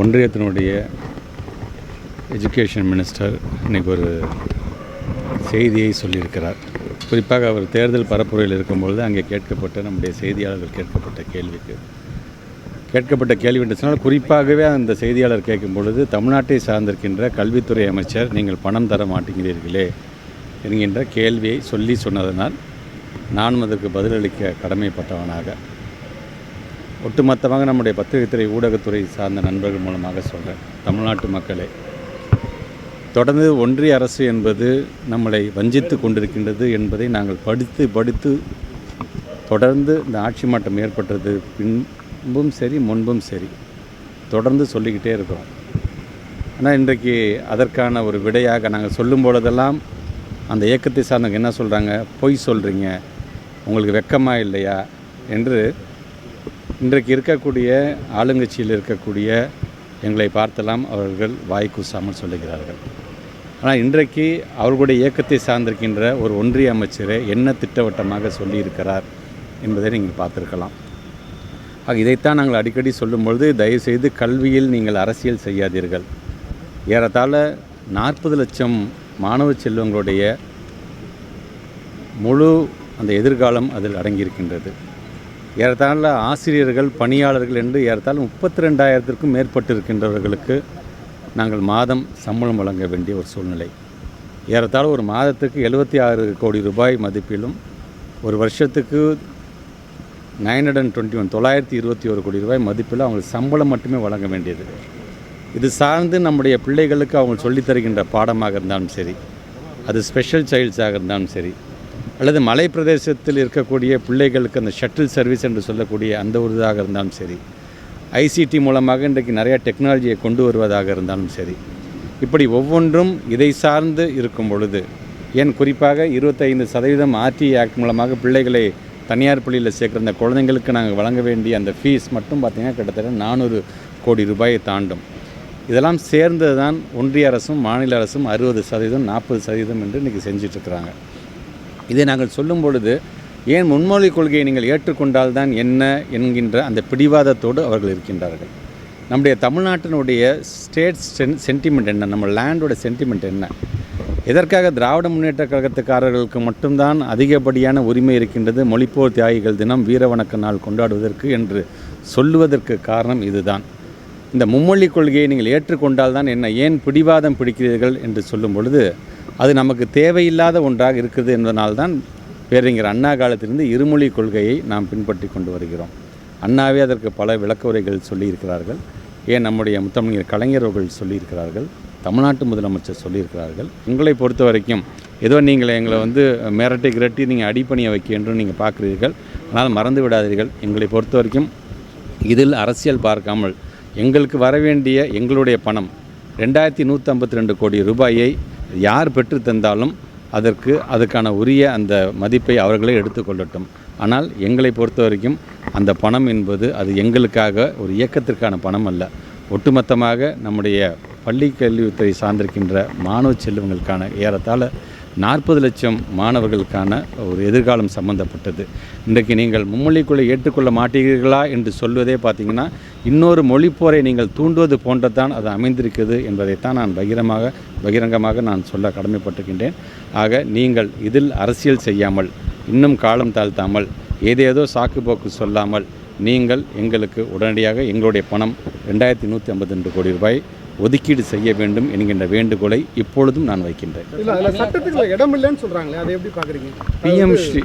ஒன்றியத்தினுடைய education minister இன்னைக்கு ஒரு செய்தியை சொல்லியிருக்கிறார். குறிப்பாக அவர் தேர்தல் பரப்புரையில் இருக்கும்பொழுது அங்கே கேட்கப்பட்ட நம்முடைய செய்தியாளர்கள் கேட்கப்பட்ட கேள்விக்கு கேட்கப்பட்ட கேள்வி என்று சொன்னால் குறிப்பாகவே அந்த செய்தியாளர் கேட்கும் பொழுது தமிழ்நாட்டை சார்ந்திருக்கின்ற கல்வித்துறை அமைச்சர் நீங்கள் பணம் தர மாட்டேங்கிறீர்களே என்கின்ற கேள்வியை சொல்லி சொன்னதனால் நானும் அதற்கு பதிலளிக்க கடமைப்பட்டவனாக ஒட்டுமொத்தமாக நம்முடைய பத்திரிகைத்துறை ஊடகத்துறை சார்ந்த நண்பர்கள் மூலமாக சொல்கிறேன் தமிழ்நாட்டு மக்களே தொடர்ந்து ஒன்றிய அரசு என்பது நம்மளை வஞ்சித்து கொண்டிருக்கின்றது என்பதை நாங்கள் படித்து படித்து தொடர்ந்து இந்த ஆட்சி மாற்றம் ஏற்பட்டது பின்பும் சரி முன்பும் சரி தொடர்ந்து சொல்லிக்கிட்டே இருக்கிறோம். ஆனால் இன்றைக்கு அதற்கான ஒரு விடையாக நாங்கள் சொல்லும் பொழுதெல்லாம் அந்த இயக்கத்தை சார்ந்தவங்க என்ன சொல்கிறாங்க பொய் சொல்கிறீங்க உங்களுக்கு வெக்கமாக இல்லையா? என்று இன்றைக்கு இருக்கக்கூடிய ஆளுங்கட்சியில் இருக்கக்கூடிய எங்களை பார்த்தெல்லாம் அவர்கள் வாய் கூசாமல் சொல்லுகிறார்கள். ஆனால் இன்றைக்கு அவர்களுடைய இயக்கத்தை சார்ந்திருக்கின்ற ஒரு ஒன்றிய அமைச்சரை என்ன திட்டவட்டமாக சொல்லியிருக்கிறார் என்பதை நீங்கள் பார்த்துருக்கலாம். ஆக இதைத்தான் நாங்கள் அடிக்கடி சொல்லும்பொழுது தயவுசெய்து கல்வியில் நீங்கள் அரசியல் செய்யாதீர்கள். ஏறத்தாழ நாற்பது லட்சம் மாணவ செல்வங்களுடைய முழு அந்த எதிர்காலம் அதில் அடங்கியிருக்கின்றது. ஏறத்தாழ ஆசிரியர்கள் பணியாளர்கள் என்று ஏறத்தாழ முப்பத்தி ரெண்டாயிரத்திற்கும் மேற்பட்டு இருக்கின்றவர்களுக்கு நாங்கள் மாதம் சம்பளம் வழங்க வேண்டிய ஒரு சூழ்நிலை. ஏறத்தாழ ஒரு மாதத்துக்கு எழுபத்தி ஆறு கோடி ரூபாய் மதிப்பிலும் ஒரு வருஷத்துக்கு நைன் ஹண்ட்ரட் டுவெண்ட்டி ஒன் தொள்ளாயிரத்தி இருபத்தி ஒரு கோடி ரூபாய் மதிப்பில் அவங்களுக்கு சம்பளம் மட்டுமே வழங்க வேண்டியது. இது சார்ந்து நம்முடைய பிள்ளைகளுக்கு அவங்க சொல்லித்தருகின்ற பாடமாக இருந்தாலும் சரி அது ஸ்பெஷல் சைல்ட்ஸாக இருந்தாலும் சரி அல்லது மலை பிரதேசத்தில் இருக்கக்கூடிய பிள்ளைகளுக்கு அந்த ஷட்டில் சர்வீஸ் என்று சொல்லக்கூடிய அந்த ஒரு இதாக இருந்தாலும் சரி ஐசிடி மூலமாக இன்றைக்கு நிறையா டெக்னாலஜியை கொண்டு வருவதாக இருந்தாலும் சரி இப்படி ஒவ்வொன்றும் இதை சார்ந்து இருக்கும் பொழுது ஏன் குறிப்பாக இருபத்தைந்து சதவீதம் ஆர்டி ஆக்ட் மூலமாக பிள்ளைகளை தனியார் பள்ளியில் சேர்க்குற அந்த குழந்தைங்களுக்கு நாங்கள் வழங்க வேண்டிய அந்த ஃபீஸ் மட்டும் பார்த்திங்கன்னா கிட்டத்தட்ட நானூறு கோடி ரூபாயை தாண்டும். இதெல்லாம் சேர்ந்தது தான் ஒன்றிய அரசும் மாநில அரசும் அறுபது சதவீதம் நாற்பது சதவீதம் என்று இன்றைக்கி செஞ்சிட்ருக்கிறாங்க. இதை நாங்கள் சொல்லும் பொழுது ஏன் முன்மொழி கொள்கையை நீங்கள் ஏற்றுக்கொண்டால்தான் என்ன என்கின்ற அந்த பிடிவாதத்தோடு அவர்கள் இருக்கின்றார்கள். நம்முடைய தமிழ்நாட்டினுடைய ஸ்டேட் சென் சென்டிமெண்ட் என்ன? நம்ம லேண்டோட சென்டிமெண்ட் என்ன? எதற்காக திராவிட முன்னேற்ற கழகத்துக்காரர்களுக்கு மட்டும்தான் அதிகப்படியான உரிமை இருக்கின்றது மொழிப்போர் தியாகிகள் தினம் வீரவணக்க நாள் கொண்டாடுவதற்கு என்று சொல்லுவதற்கு காரணம் இதுதான். இந்த மும்மொழி கொள்கையை நீங்கள் ஏற்றுக்கொண்டால் தான் என்ன? ஏன் பிடிவாதம் பிடிக்கிறீர்கள் என்று சொல்லும் பொழுது அது நமக்கு தேவையில்லாத ஒன்றாக இருக்குது என்பதனால்தான் பேரறிஞர் அண்ணா காலத்திலிருந்து இருமொழி கொள்கையை நாம் பின்பற்றி கொண்டு வருகிறோம். அண்ணாவே அதற்கு பல விளக்க உரைகள் சொல்லியிருக்கிறார்கள். ஏன் நம்முடைய முத்தமிழர் கலைஞர்கள் சொல்லியிருக்கிறார்கள். தமிழ்நாட்டு முதலமைச்சர் சொல்லியிருக்கிறார்கள். உங்களை பொறுத்த வரைக்கும் ஏதோ நீங்கள் எங்களை வந்து மிரட்டி கிரட்டி நீங்கள் அடிப்பணியை வைக்க என்று நீங்கள் பார்க்குறீர்கள். ஆனால் மறந்து விடாதீர்கள். எங்களை பொறுத்த வரைக்கும் இதில் அரசியல் பார்க்காமல் எங்களுக்கு வர வேண்டிய எங்களுடைய பணம் ரெண்டாயிரத்தி நூற்றம்பத்தி ரெண்டு கோடி ரூபாயை யார் பெற்று தந்தாலும் அதற்கு அதுக்கான உரிய அந்த மதிப்பை அவர்களே எடுத்துக்கொள்ளட்டும் ஆனால் எங்களை பொறுத்த வரைக்கும் அந்த பணம் என்பது அது எங்களுக்காக ஒரு இயக்கத்திற்கான பணம் அல்ல. ஒட்டுமொத்தமாக நம்முடைய பள்ளி கல்வித்துறை சார்ந்திருக்கின்ற மாணவ செல்வங்களுக்கான ஏறத்தாழ நாற்பது லட்சம் மாணவர்களுக்கான ஒரு எதிர்காலம் சம்பந்தப்பட்டது. இன்றைக்கு நீங்கள் மும்மொழிக்குள்ளே ஏற்றுக்கொள்ள மாட்டீர்களா என்று சொல்வதே பார்த்தீங்கன்னா இன்னொரு மொழிப்போரை நீங்கள் தூண்டுவது போன்றதான் அது அமைந்திருக்குது என்பதைத்தான் நான் பகிரமாக பகிரங்கமாக நான் சொல்ல கடமைப்பட்டிருக்கின்றேன். ஆக நீங்கள் இதில் அரசியல் செய்யாமல் இன்னும் காலம் தாழ்த்தாமல் ஏதேதோ சாக்கு போக்கு சொல்லாமல் நீங்கள் எங்களுக்கு உடனடியாக எங்களுடைய பணம் ரெண்டாயிரத்தி நூற்றி ஐம்பத்தி ரெண்டு கோடி ரூபாய் ஒதுக்கீடு செய்ய வேண்டும் என்கின்ற வேண்டுகோளை இப்பொழுதும் நான் வைக்கின்றேன். சட்டத்துக்குள்ள இடம் இல்லைன்னு சொல்றாங்களே அதை எப்படி பாக்குறீங்க? PM ஸ்ரீ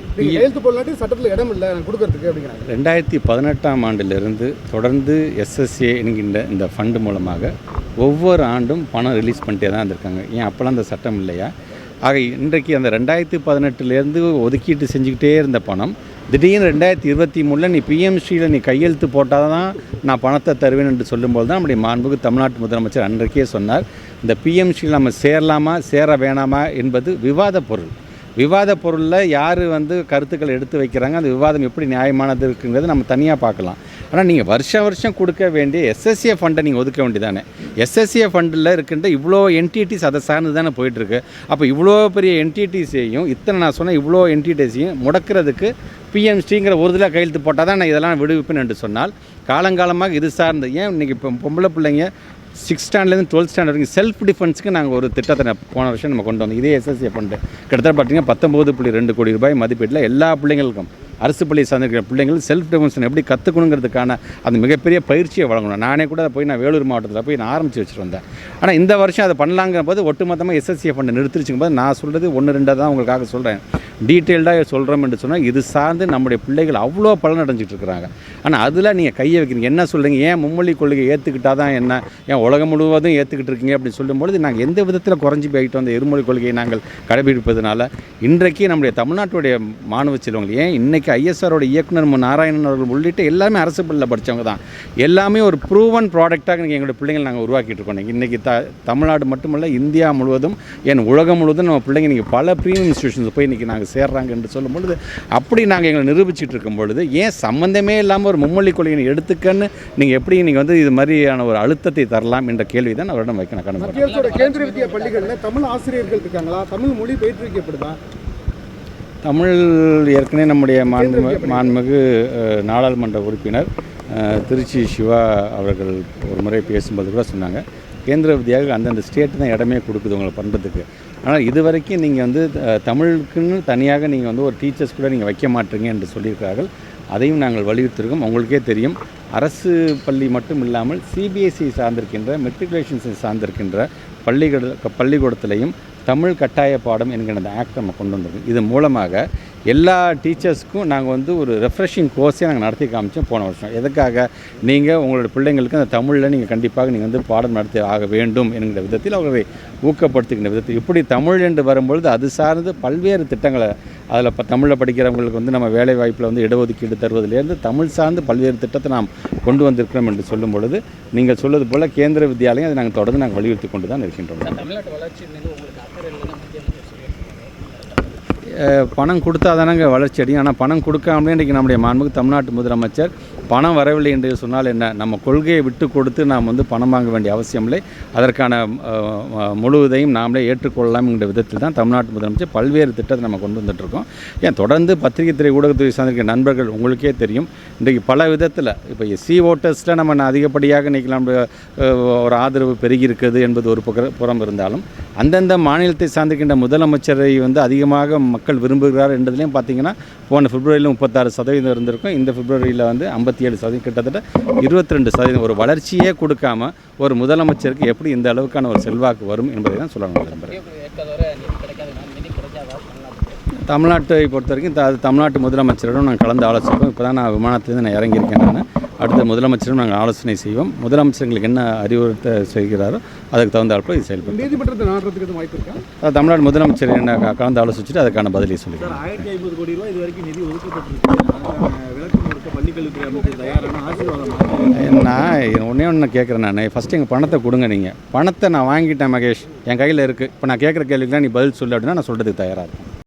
சட்டத்துல இடம் இல்லை கொடுக்கறதுக்கு அப்படிங்கிறாங்க. ரெண்டாயிரத்தி பதினெட்டாம் ஆண்டிலிருந்து தொடர்ந்து எஸ்எஸ்ஏ என்கின்ற இந்த ஃபண்டு மூலமாக ஒவ்வொரு ஆண்டும் பணம் ரிலீஸ் பண்ணிட்டே தான் இருந்திருக்காங்க. ஏன் அப்போல்லாம் அந்த சட்டம் இல்லையா? ஆக இன்றைக்கு அந்த ரெண்டாயிரத்தி பதினெட்டுலேருந்து ஒதுக்கீட்டு செஞ்சுக்கிட்டே இருந்த பணம் திடீர்னு ரெண்டாயிரத்தி இருபத்தி மூணில் நீ பிஎம்சியில் நீ கையெழுத்து போட்டால் தான் நான் பணத்தை தருவேன் என்று சொல்லும்போது தான் நம்முடைய மாண்புக்கு தமிழ்நாட்டு முதலமைச்சர் அன்றைக்கே சொன்னார். இந்த பிஎம்சியில் நம்ம சேரலாமா சேர வேணாமா என்பது விவாத பொருள். விவாத பொருளில் யார் வந்து கருத்துக்களை எடுத்து வைக்கிறாங்க அந்த விவாதம் எப்படி நியாயமானது இருக்குங்கிறது நம்ம தனியாக பார்க்கலாம். ஆனால் நீங்கள் வருஷம் வருஷம் கொடுக்க வேண்டிய எஸ்எஸ்ஏ ஃபண்டை நீங்கள் ஒதுக்க வேண்டியதானே? எஸ்எஸ்ஏ ஃபண்டில் இருக்கின்ற இவ்வளோ என்டிடிஸ் அதை சார்ந்து தானே போயிட்டுருக்கு அப்போ இவ்வளோ பெரிய என்டிடிஸையும் இத்தனை நான் சொன்ன இவ்வளோ என்டிடிஸையும் முடக்கிறதுக்கு பிஎம்ஸ்டிங்கிற ஒரு இதில் கையெழுத்து போட்டால் தான் நான் இதெல்லாம் விடுவிப்பேன் என்று சொன்னால் காலங்காலமாக இது சார்ந்து ஏன் இன்றைக்கி இப்போ பொம்பளை பிள்ளைங்க சிக்ஸ் ஸ்டாண்டர்ட்லேருந்து டுவெல்த் ஸ்டாண்டர்ட் வரைக்கும் செல்ஃப் டிஃபென்ஸுக்கு நாங்கள் ஒரு திட்டத்தை போன வருஷம் நம்ம கொண்டு வந்தோம். இதே எஸ்எஸ்சி ஃபண்டு கிட்டத்தட்ட பார்த்தீங்கன்னா பத்தொம்போது புள்ளி ரெண்டு கோடி ரூபாய் மதிப்பீட்டில் எல்லா பிள்ளைங்களுக்கும். அரசு பள்ளியை சார்ந்திருக்கிற பிள்ளைங்கள் செல்ஃப் டிஃபென்ஸ் எப்படி கற்றுக்கணுங்கிறதுக்கான அந்த மிகப்பெரிய பயிற்சியை வழங்கணும். நானே கூட அதை போய் நான் வேலூர் மாவட்டத்தில் போய் நான் ஆரம்பித்து வச்சுட்டு வந்தேன். ஆனால் இந்த வருஷம் அதை பண்ணலாங்கிற போது ஒட்டுமொத்தமாக எஸ்எஸ்சியை பண்ண நிறுத்திருச்சுங்க. போது நான் சொல்கிறது ஒன்று ரெண்டாக தான் உங்களுக்காக சொல்கிறேன் டீட்டெயில்டாக சொல்கிறோம் என்று சொன்னால் இது சார்ந்து நம்முடைய பிள்ளைகள் அவ்வளோ பலன் அடைஞ்சிட்டு இருக்கிறாங்க. ஆனால் அதில் நீங்கள் கையை வைக்கிறீங்க. என்ன சொல்கிறீங்க ஏன் மும்மொழி கொள்கை ஏற்றுக்கிட்டா தான் என்ன? ஏன் உலகம் முழுவதும் ஏற்றுக்கிட்டு இருக்கீங்க அப்படின்னு சொல்லும்பொழுது நாங்கள் எந்த விதத்தில் குறைஞ்சி போயிட்டு வந்த இருமொழி கொள்கையை நாங்கள் கடைபிடிப்பதனால இன்றைக்கு நம்முடைய தமிழ்நாட்டுடைய மாணவ செல்வங்கள் ஏன் இன்றைக்கி ஐஎஸ்ஆரோட இயக்குனர் மு. நாராயணன் அவர்கள் உள்ளிட்ட எல்லாமே அரசு பள்ளியில் படித்தவங்க தான். எல்லாமே ஒரு ப்ரூவன் ப்ராடக்டாக நீங்கள் எங்களுடைய பிள்ளைங்கள் நாங்கள் உருவாக்கிட்டு இருக்கோம். இன்றைக்கி த தமிழ்நாடு மட்டுமல்ல இந்தியா முழுவதும் ஏன் உலகம் முழுவதும் நம்ம பிள்ளைங்க இன்றைக்கி பல ப்ரீமியம் இன்ஸ்டியூஷன்ஸ் போய் இன்றைக்கி நாங்கள் சேர்றாங்க என்று சொல்லும் பொழுது அப்படி நாங்கள் எங்களை நிரூபிச்சிட்டு இருக்கும் பொழுது ஏன் சம்மந்தமே இல்லாமல் ஒரு மும்மொழி கொள்கையை எடுத்துக்கன்னு நீங்கள் எப்படி நீங்கள் வந்து இது மாதிரியான ஒரு அழுத்தத்தை தரலாம் என்ற கேள்வி தான் அவரிடம் வைக்க நான் கடமை மத்திய அரசோட கேந்திர வித்யா பள்ளிகளில் தமிழ் ஆசிரியர்கள் இருக்காங்களா? தமிழ் மொழி பயிற்றுவிக்கப்படுதா? தமிழ் ஏற்கனவே நம்முடைய மாண்பு மாண்புமிகு நாடாளுமன்ற உறுப்பினர் திருச்சி சிவா அவர்கள் ஒரு முறை பேசும்போது கூட சொன்னாங்க கேந்திர வித்தியாக அந்தந்த ஸ்டேட் தான் இடமே கொடுக்குது உங்களை பண்ணுறதுக்கு ஆனால் இது வரைக்கும் நீங்கள் வந்து தமிழுக்குன்னு தனியாக நீங்கள் வந்து ஒரு டீச்சர்ஸ் கூட நீங்கள் வைக்க மாட்டீங்க என்று சொல்லியிருக்கிறார்கள். அதையும் நாங்கள் வலியுறுத்திருக்கோம். உங்களுக்கே தெரியும். அரசு பள்ளி மட்டும் இல்லாமல் சிபிஎஸ்சி சார்ந்திருக்கின்ற மெட்ரிகுலேஷன்ஸை சார்ந்திருக்கின்ற பள்ளிகள் பள்ளிக்கூடத்திலையும் தமிழ் கட்டாய பாடம் என்கிற அந்த ஆக்ட் நம்ம கொண்டு வந்திருக்கோம். இது மூலமாக எல்லா டீச்சர்ஸ்க்கும் நாங்கள் வந்து ஒரு ரெஃப்ரெஷிங் கோர்ஸே நாங்கள் நடத்தி காமிச்சோம் போன வருஷம். எதுக்காக? நீங்கள் உங்களோட பிள்ளைங்களுக்கு அந்த தமிழில் நீங்கள் கண்டிப்பாக நீங்கள் வந்து பாடம் நடத்தி ஆக வேண்டும் என்கிற விதத்தில் அவர்களை ஊக்கப்படுத்துகின்ற விதத்தில். இப்படி தமிழ் என்று வரும்பொழுது அது சார்ந்து பல்வேறு திட்டங்களை அதில் இப்போ தமிழில் படிக்கிறவங்களுக்கு வந்து நம்ம வேலை வாய்ப்பில் வந்து இடஒதுக்கீடு தருவதிலேருந்து தமிழ் சார்ந்து பல்வேறு திட்டத்தை நாம் கொண்டு வந்திருக்கிறோம் என்று சொல்லும் பொழுது நீங்கள் சொல்வது போல் கேந்திர வித்யாலயம் அதை நாங்கள் தொடர்ந்து நாங்கள் வலியுறுத்தி கொண்டு தான் இருக்கின்றோம். தமிழ்நாட்டு வளர்ச்சி பணம் கொடுத்தா தானங்க வளர்ச்சி அடையும். ஆனால் பணம் கொடுக்காமலே இன்றைக்கி நம்முடைய மாண்புக்கு தமிழ்நாட்டு முதலமைச்சர் பணம் வரவில்லை என்று சொன்னால் என்ன? நம்ம கொள்கையை விட்டு கொடுத்து நாம் வந்து பணம் வாங்க வேண்டிய அவசியம் இல்லை. அதற்கான முழுவதையும் நாமளே ஏற்றுக்கொள்ளலாம் என்ற விதத்தில் தான் தமிழ்நாட்டு முதலமைச்சர் பல்வேறு திட்டத்தை நம்ம கொண்டு வந்துட்டுருக்கோம். ஏன்? தொடர்ந்து பத்திரிகை துறை ஊடகத்துறை சார்ந்திருக்க நண்பர்கள் உங்களுக்கே தெரியும். இன்றைக்கு பல விதத்தில் இப்போ எஸ்சி ஓட்டர்ஸில் நம்ம அதிகப்படியாக இன்றைக்கி நம்ம ஒரு ஆதரவு பெருகி என்பது ஒரு புற- புறம் இருந்தாலும் அந்தந்த மாநிலத்தை சார்ந்திருக்கின்ற முதலமைச்சரை வந்து அதிகமாக மக்கள் விரும்புகிறார் என்பதுலேயும் பார்த்தீங்கன்னா போன பிப்ரவரியில் முப்பத்தாறு சதவீதம் இருந்திருக்கும். இந்த பிப்ரவரியில் வந்து ஐம்பத்தி ஏழு சதவீதம் கிட்டத்தட்ட இருபத்தி ரெண்டு சதவீதம் ஒரு வளர்ச்சியே கொடுக்காம ஒரு முதலமைச்சருக்கு எப்படி இந்த அளவுக்கான ஒரு செல்வாக்கு வரும் என்பதை தான் சொல்லணும் விரும்புகிறேன் தமிழ்நாட்டை பொறுத்த வரைக்கும் த- அது தமிழ்நாட்டு முதலமைச்சரிடம் நான் கலந்து ஆலோசிப்போம். இப்போ தான் நான் விமானத்துலேருந்து நான் இறங்கியிருக்கேன் நான். அடுத்த முதலமைச்சரும் நாங்கள் ஆலோசனை செய்வோம். முதலமைச்சர்களுக்கு என்ன அறிவுறுத்த செய்கிறாரோ அதுக்கு தகுந்தாற்போல் இது செயல்படும் நீதிமன்றத்தை நாடுறதுக்கு வாய்ப்பு இருக்கா? தமிழ்நாடு முதலமைச்சர் என்ன கலந்து ஆலோசிச்சுட்டு அதுக்கான பதிலை சொல்லிக்கிறேன் ஆயிரத்தி ஐம்பது கோடி ரூபாய் இது வரைக்கும் நிதி நான் ஒன்றே ஒன்று கேட்குறேன் நான். ஃபஸ்ட்டு எங்கள் பணத்தை கொடுங்க நீங்கள் பணத்தை நான் வாங்கிட்டேன் மகேஷ். என் கையில் இருக்குது இப்போ நான் கேட்குற கேள்விக்கெலாம் நீ பதில் சொல்லு அப்படின்னா நான் சொல்கிறதுக்கு தயாராக இருக்கேன்.